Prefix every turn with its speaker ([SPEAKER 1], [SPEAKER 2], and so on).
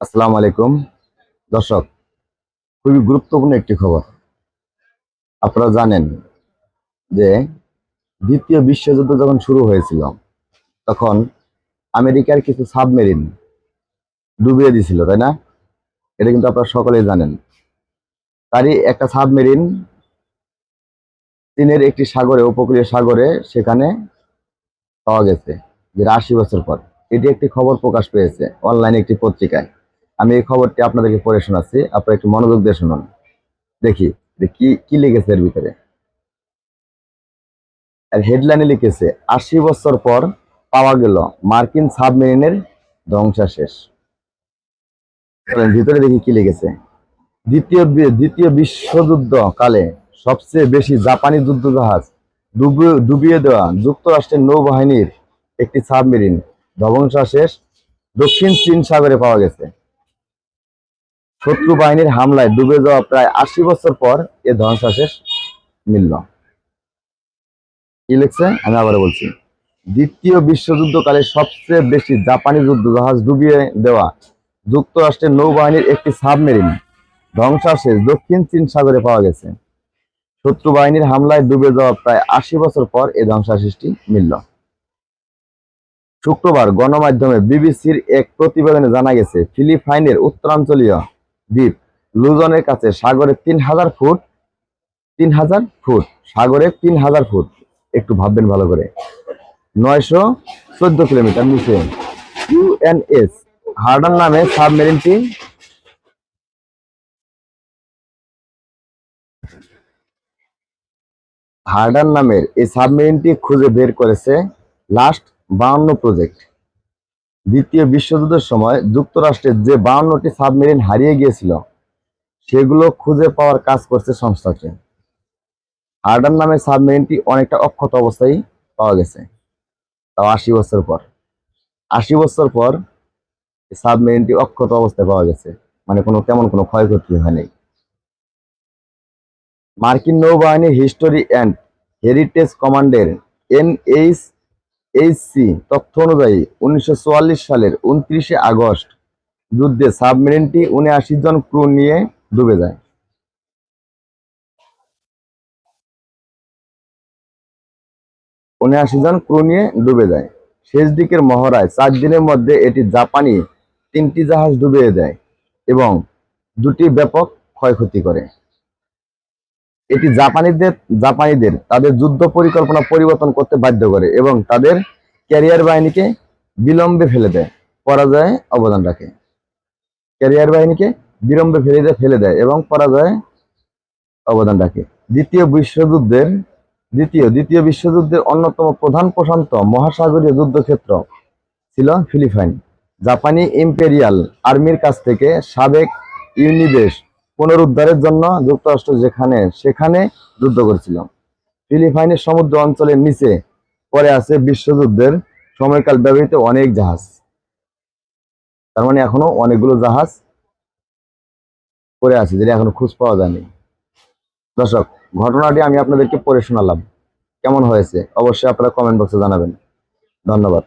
[SPEAKER 1] আসসালামু আলাইকুম। দর্শক, খুবই গুরুত্বপূর্ণ একটি খবর। আপনারা জানেন যে দ্বিতীয় বিশ্বযুদ্ধ যখন শুরু হয়েছিল, তখন আমেরিকার কিছু সাবমেরিন ডুবিয়ে দিছিল, তাই না? এটা কিন্তু আপনারা সকলেই জানেন। তারই একটা সাবমেরিন চীনের একটি সাগরে, উপকূলীয় সাগরে, সেখানে পাওয়া গেছে যেটা আশি বছর পর। এটি একটি খবর প্রকাশ পেয়েছে, অনলাইনে একটি পত্রিকায়। আমি এই খবরটি আপনাদেরকে পড়ে শোনাচ্ছি। আপনারা একটু মনোযোগ দিয়ে শুনুন। দেখি কি কি লিখেছে এর ভিতরে? আর হেডলাইনে লিখেছে, আশি বছর পর পাওয়া গেল মার্কিন সাবমেরিনের ধ্বংসাশেষ ভিতরে দেখি কি লিখেছে। দ্বিতীয় দ্বিতীয় বিশ্বযুদ্ধ কালে সবচেয়ে বেশি জাপানি যুদ্ধজাহাজ ডুবিয়ে দেওয়া যুক্তরাষ্ট্রের নৌবাহিনীর একটি সাবমেরিন ধ্বংসাশেষ দক্ষিণ চীন সাগরে পাওয়া গেছে। শত্রু বাহিনীর হামলায় ডুবে যাওয়া প্রায় আশি বছর পর এ ধ্বংসাশেষ মিলল। কি লিখছে আমি আবার বলছি, দ্বিতীয় বিশ্বযুদ্ধকালে সবচেয়ে বেশি জাপানি যুদ্ধজাহাজ ডুবিয়ে দেওয়া যুক্তরাষ্ট্রের নৌবাহিনীর একটি সাবমেরিন ধ্বংসাশেষ দক্ষিণ চীন সাগরে পাওয়া গেছে। শত্রু বাহিনীর হামলায় ডুবে যাওয়া প্রায় আশি বছর পর এই ধ্বংসাশেষটি মিলল। শুক্রবার গণমাধ্যমে বিবিসির এক প্রতিবেদনে জানা গেছে, ফিলিপাইনের উত্তরাঞ্চলীয় দ্বীপ। লুজনের কাছে সাগরে তিন হাজার ফুট, তিন হাজার ফুট, সাগরে তিন হাজার ফুট। একটু ভাববেন ভালো করে। নয়শো চোদ্দ কিলোমিটার নিচে। ইউএনএস হার্ডার নামে সাবমেরিনটি। হার্ডার নামের এই সাবমেরিনটি খুঁজে বের করেছে লাস্ট বাউন্ন প্রজেক্ট। দ্বিতীয় বিশ্বযুদ্ধের সময় যুক্তরাষ্ট্রের যে বাউন্নটি সাবমেরিন হারিয়ে গিয়েছিল, সেগুলো খুঁজে পাওয়ার কাজ করছে সংস্থাটি। হার্ডার নামের সাবমেরিনটি অনেকটা অক্ষত অবস্থায় পাওয়া গেছে, তাও আশি বছর পর। আশি বছর পর সাবমেরিনটি অক্ষত অবস্থায় পাওয়া গেছে মানে কোনো তেমন কোনো ক্ষয়ক্ষতি হয়নি। মার্কিন নৌবাহিনীর হিস্টোরি অ্যান্ড হেরিটেজ কমান্ডের এনএইচ এইচসি তথ্য অনুযায়ী উনিশশো চুয়াল্লিশ সালের উনত্রিশে আগস্ট যুদ্ধে সাবমেরিনটি উনআশি জন ক্রু নিয়ে ডুবে যায়। উনআশি জন ক্রু নিয়ে ডুবে যায়। শেষ দিকের মহড়ায় চার দিনের মধ্যে এটি জাপানি তিনটি জাহাজ ডুবিয়ে দেয় এবং দুটি ব্যাপক ক্ষয়ক্ষতি করে। এটি জাপানিদের জাপানিদের, তাদের যুদ্ধ পরিকল্পনা পরিবর্তন করতে বাধ্য করে এবং তাদের ক্যারিয়ার বাহিনীকে বিলম্বে ফেলে দেয়, পরাজয়ে অবদান রাখে। ক্যারিয়ার বাহিনীকে বিলম্বে ফেলে দেয় ফেলে দেয় এবং পরাজয়ে অবদান রাখে। দ্বিতীয় বিশ্বযুদ্ধের, দ্বিতীয় দ্বিতীয় বিশ্বযুদ্ধের অন্যতম প্রধান প্রশান্ত মহাসাগরীয় যুদ্ধক্ষেত্র ছিল ফিলিপাইন। জাপানি ইম্পেরিয়াল আর্মির কাছ থেকে সাবেক ইউনিবেশ পুনরুদ্ধারের জন্য যুক্তরাষ্ট্র যেখানে, সেখানে যুদ্ধ করেছিল। ফিলিপাইনের সমুদ্র অঞ্চলের নিচে পরে আছে বিশ্বযুদ্ধের সময়কাল ব্যবহৃত অনেক জাহাজ। তার মানে এখনও অনেকগুলো জাহাজ পড়ে আছে যেটা এখনও খোঁজ পাওয়া যায়নি। দর্শক, ঘটনাটি আমি আপনাদেরকে পড়ে শোনালাম। কেমন হয়েছে? অবশ্যই আপনারা কমেন্ট বক্সে জানাবেন। ধন্যবাদ।